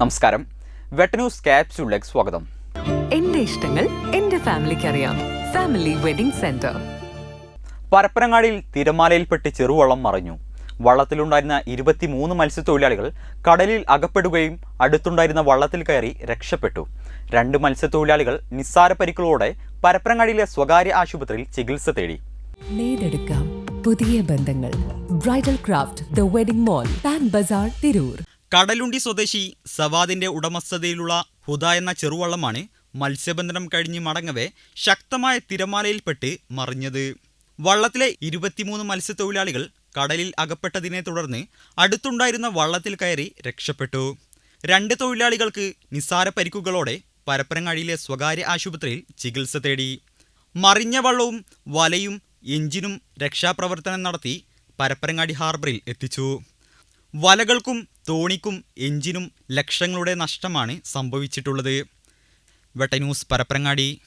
നമസ്കാരം. വെട്ട് ന്യൂസ് ക്യാപ്സ്യൂളിലേക്ക് സ്വാഗതം. എന്റെ ഇഷ്ടങ്ങൾ എന്റെ ഫാമിലിക്ക് അറിയാം ഫാമിലി വെഡിംഗ് സെന്റർ. പരപ്പനങ്ങാടിയിൽ തിരമാലയിൽപ്പെട്ട് ചെറുവള്ളം മറിഞ്ഞു. വള്ളത്തിലുണ്ടായിരുന്ന ഇരുപത്തിമൂന്ന് മത്സ്യത്തൊഴിലാളികൾ കടലിൽ അകപ്പെടുകയും അടുത്തുണ്ടായിരുന്ന വള്ളത്തിൽ കയറി രക്ഷപ്പെട്ടു. രണ്ട് മത്സ്യത്തൊഴിലാളികൾ നിസ്സാര പരിക്കുകളോടെ പരപ്പനങ്ങാടിയിലെ സ്വകാര്യ ആശുപത്രിയിൽ ചികിത്സ തേടി. പുതിയ ബന്ധങ്ങൾ. Bridal craft the wedding mall Pan Bazaar Tirur Kadalundi സ്വദേശി സവാദിന്റെ ഉടമസ്ഥതയിലുള്ള ഹുദ എന്ന ചെറുവള്ളമാണ് മത്സ്യബന്ധനം കഴിഞ്ഞ് മടങ്ങവേ ശക്തമായ തിരമാലയിൽപ്പെട്ട് മറിഞ്ഞത്. വള്ളത്തിലെ ഇരുപത്തിമൂന്ന് മത്സ്യത്തൊഴിലാളികൾ കടലിൽ അകപ്പെട്ടതിനെ തുടർന്ന് അടുത്തുണ്ടായിരുന്ന വള്ളത്തിൽ കയറി രക്ഷപ്പെട്ടു. രണ്ട് തൊഴിലാളികൾക്ക് നിസ്സാര പരിക്കുകളോടെ പരപ്പനങ്ങാടിയിലെ സ്വകാര്യ ആശുപത്രിയിൽ ചികിത്സ തേടി. മറിഞ്ഞ വള്ളവും വലയും എഞ്ചിനും രക്ഷാപ്രവർത്തനം നടത്തി പരപ്പനങ്ങാടി ഹാർബറിൽ എത്തിച്ചു. വലകൾക്കും തോണിക്കും എഞ്ചിനും ലക്ഷങ്ങളുടെ നഷ്ടമാണ് സംഭവിച്ചിട്ടുള്ളത്. വെട്ടന്യൂസ് പരപ്പനങ്ങാടി